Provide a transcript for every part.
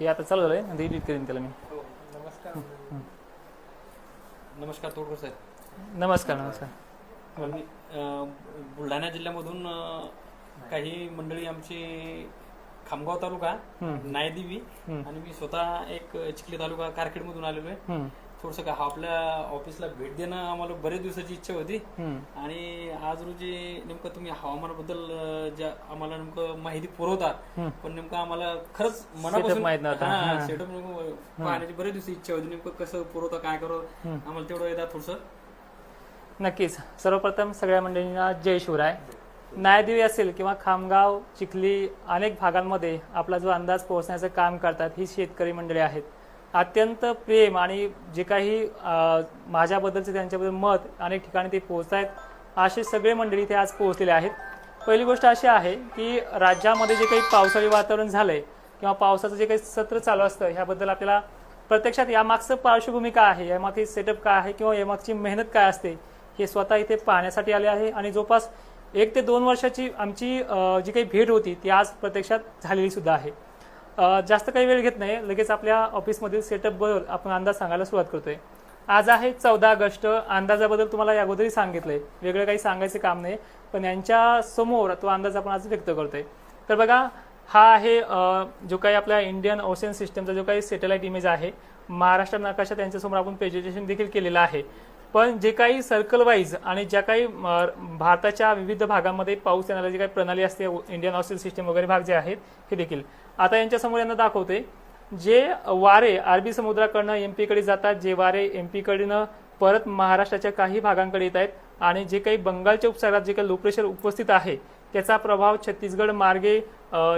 हे आता चालू झालंय आणि एडिट करीन त्याला मी. हो नमस्कार. नमस्कार तोडकर साहेब. नमस्कार नमस्कार. अं, बुलढाणा जिल्ह्यामधून अं, काही मंडळी आमची खामगाव तालुका हम्म. नायदेवी हम्म. आणि मी स्वतः एक चिखली तालुका कारखेडमधून आलेलो आहे. हम्म, थोडस का आपल्या ऑफिसला भेट देणं आम्हाला बरेच दिवसाची इच्छा होती. आणि आज रोजी नेमकं तुम्ही हवामानाबद्दल ज्या आम्हाला नेमकं माहिती पुरवतात हम्म. पण नेमकं आम्हाला खरंच मनापासून माहीत नव्हता. हा. सेटअप पाहण्याची बरेच दिवशी इच्छा होती नेमकं कसं पुरवता काय करत आम्हाला तेवढं येतात थोडस नक्कीच सर्वप्रथम सगळ्या मंडळींना जय शिवराय नायदेवी असेल किंवा खामगाव चिखली अनेक भागांमध्ये आपला जो अंदाज पोहोचण्याचं काम करतात ही शेतकरी मंडळी आहेत अत्यंत प्रेम आणि जे काही माझ्याबद्दलचे त्यांच्याबद्दल मत अनेक ठिकाणी ते पोहोचत आहेत असे सगळे मंडळी इथे आज पोहोचलेले आहेत. पहिली गोष्ट अशी आहे की राज्यामध्ये जे काही पावसाळी वातावरण झालंय किंवा पावसाचं जे काही सत्र चालू असतं ह्याबद्दल आपल्याला प्रत्यक्षात यामागचं पार्श्वभूमी काय आहे यामागची सेटअप काय आहे किंवा यामागची मेहनत काय असते हे स्वतः इथे पाहण्यासाठी आले आहे. आणि जवळपास एक ते दोन वर्षाची आमची जी काही भेट होती ती आज प्रत्यक्षात झालेली सुद्धा आहे. जास्त काही वेळ घेत नाही. लगेच आपल्या ऑफिसमधील सेटअपबरोबर आपण अंदाज सांगायला सुरुवात करतोय. आज आहे चौदा ऑगस्ट. अंदाजाबद्दल तुम्हाला या अगोदरही सांगितलंय. वेगळं काही सांगायचं काम नाही. पण यांच्या समोर तो अंदाज आपण आज व्यक्त करतोय. तर बघा हा आहे जो काही आपल्या इंडियन ओशन सिस्टमचा जो काही सॅटेलाइट इमेज आहे महाराष्ट्र नकाशा त्यांच्यासमोर आपण प्रेझेंटेशन देखील केलेलं आहे. पण जे काही सर्कल वाईज आणि ज्या काही भारताच्या विविध भागामध्ये पाऊस येणारी जी काही प्रणाली असते इंडियन ऑस्ट्रेल सिस्टम वगैरे भाग जे आहेत हे देखील. आता यांच्यासमोर यांना दाखवते जे वारे अरबी समुद्राकडनं एम पीकडे जातात जे वारे एम कडनं परत महाराष्ट्राच्या काही भागांकडे येत आहेत आणि जे काही बंगालच्या उपसागरात जे काही लो प्रेशर उपस्थित आहे त्याचा प्रभाव छत्तीसगड मार्गे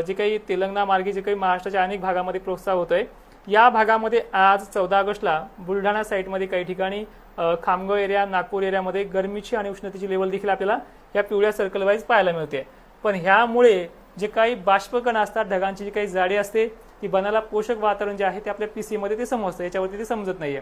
जे काही तेलंगणा मार्गे जे काही महाराष्ट्राच्या अनेक भागामध्ये प्रोत्साह आहे या भागामध्ये आज चौदा ऑगस्टला बुलढाणा साईटमध्ये काही ठिकाणी खामगाव एरिया नागपूर एरियामध्ये गरमीची आणि उष्णतेची लेवल देखील आपल्याला या पिवळ्या सर्कल वाईज पाहायला मिळते. पण ह्यामुळे जे काही बाष्पकण असतात ढगांची जी काही जाडी असते ती बनाला पोषक वातावरण जे आहे ते आपल्या पीसी मध्ये ते समजतं याच्यावरती ते समजत नाहीये.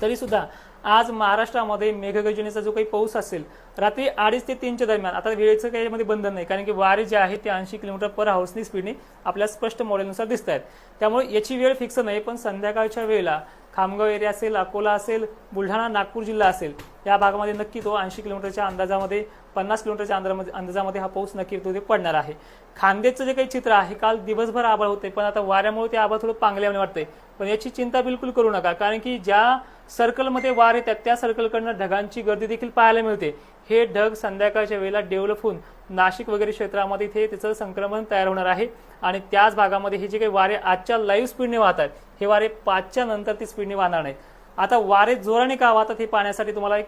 तरी सुद्धा आज महाराष्ट्रामध्ये मेघगर्जनेचा जो काही पाऊस असेल रात्री अडीच ते तीनच्या दरम्यान आता वेळेचं काही यामध्ये बंधन नाही कारण की वारे जे आहे ते ऐंशी किलोमीटर पर हाऊसनी स्पीडने आपल्या स्पष्ट मॉडेलनुसार दिसत आहेत त्यामुळे याची वेळ फिक्स नाही पण संध्याकाळच्या वेळेला खामगाव एरिया असेल अकोला असेल बुलढाणा नागपूर जिल्हा असेल या भागामध्ये नक्की तो ऐंशी किलोमीटरच्या अंदाजामध्ये पन्नास किलोमीटरच्या अंदाजामध्ये अंदाजामध्ये हा पाऊस नक्की तो ते पडणार आहे. खांदेचं जे काही चित्र आहे काल दिवसभर आभाळ होते पण आता वाऱ्यामुळे ते आभाळ थोडं पांगल्याने वाटते पण याची चिंता बिलकुल करू नका कारण की ज्या सर्कलमध्ये वार येतात त्या सर्कलकडनं ढगांची गर्दी देखील पाहायला मिळते. हे ढग संध्याकाळच्या वेळेला डेव्हलप होऊन नाशिक वगैरे क्षेत्रामध्ये इथे त्याचं संक्रमण तयार होणार आहे. आणि त्याच भागामध्ये हे जे काही वारे आजच्या लाईव्ह स्पीडने वाहतात हे वारे पाचच्या नंतर ती स्पीडने वाहणार नाही आता वारे जोराने का वाहतात हे पाहण्यासाठी तुम्हाला एक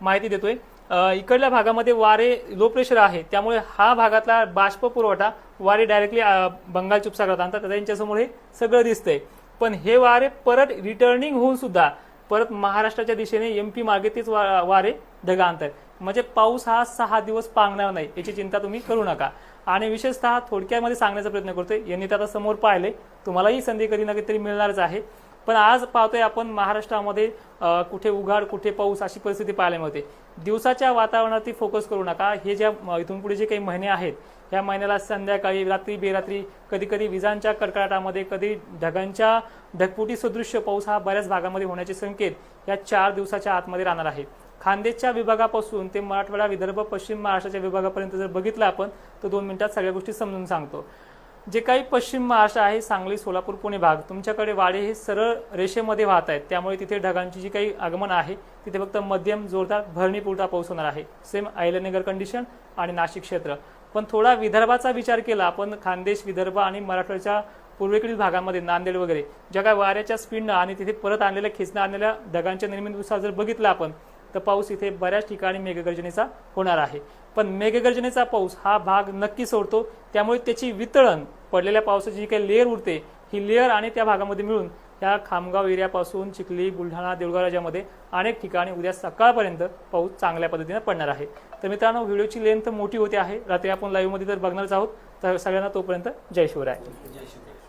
माहिती देतोय. इकडल्या भागामध्ये वारे लो प्रेशर आहे. त्यामुळे हा भागातला बाष्प पुरवठा वारे डायरेक्टली बंगाल उपसागरात आणतात. त्यांच्यासमोर हे सगळं दिसतंय. पण हे वारे परत रिटर्निंग होऊन सुद्धा परत महाराष्ट्राच्या दिशेने एमपी मागे तेच वा- वारे ढगा आणतात म्हणजे पाऊस हा सहा दिवस पांगणार नाही याची चिंता तुम्ही करू नका. आणि विशेषतः थोडक्यामध्ये सांगण्याचा प्रयत्न करतोय यांनी तर आता समोर पाहिले तुम्हालाही संधी कधी ना कधीतरी मिळणारच आहे. पण आज पाहतोय आपण महाराष्ट्रामध्ये कुठे उघाड कुठे पाऊस अशी परिस्थिती पाहायला मिळते. दिवसाच्या वातावरणावरती फोकस करू नका. हे ज्या इथून पुढे जे काही महिने आहेत ह्या महिन्याला संध्याकाळी रात्री बेरात्री कधी कधी विजांच्या कडकडाटामध्ये कधी ढगांच्या ढगपुटी सदृश्य पाऊस हा बऱ्याच भागामध्ये होण्याचे संकेत या चार दिवसाच्या आतमध्ये राहणार आहे. खानदेशच्या विभागापासून ते मराठवाडा विदर्भ पश्चिम महाराष्ट्राच्या विभागापर्यंत जर बघितलं आपण तर दोन मिनिटात सगळ्या गोष्टी समजून सांगतो. जे काही पश्चिम महाराष्ट्र आहे सांगली सोलापूर पुणे भाग तुमच्याकडे वाडे हे सरळ रेषेमध्ये वाहत आहेत. त्यामुळे तिथे ढगांची जी काही आगमन आहे तिथे फक्त मध्यम जोरदार भरणीपुरता पाऊस होणार आहे. सेम अहिल्यानगर कंडिशन आणि नाशिक क्षेत्र. पण थोडा विदर्भाचा विचार केला आपण खानदेश विदर्भ आणि मराठवाड्याच्या पूर्वेकडील भागामध्ये नांदेड वगैरे ज्या काही वाऱ्याच्या स्पीडनं आणि तिथे परत आणलेल्या खेचणं आणलेल्या ढगांच्या निर्मितीनुसार जर बघितलं आपण तर पाऊस इथे बऱ्याच ठिकाणी मेघगर्जनेचा होणार आहे. पण मेघगर्जनेचा पाऊस हा भाग नक्की सोडतो. त्यामुळे त्याची वितळण पडलेल्या पावसाची जी काही लेअर उरते ही लेअर आणि त्या भागामध्ये मिळून या खामगाव एरियापासून चिखली बुलढाणा देवगाव राज्यामध्ये अनेक ठिकाणी उद्या सकाळपर्यंत पाऊस चांगल्या पद्धतीने पडणार आहे. तर मित्रांनो व्हिडिओची लेंथ मोठी होते आहे. रात्री आपण लाईव्हमध्ये जर बघणारच आहोत तर सगळ्यांना तोपर्यंत जय शिवराय. जय शिवराय.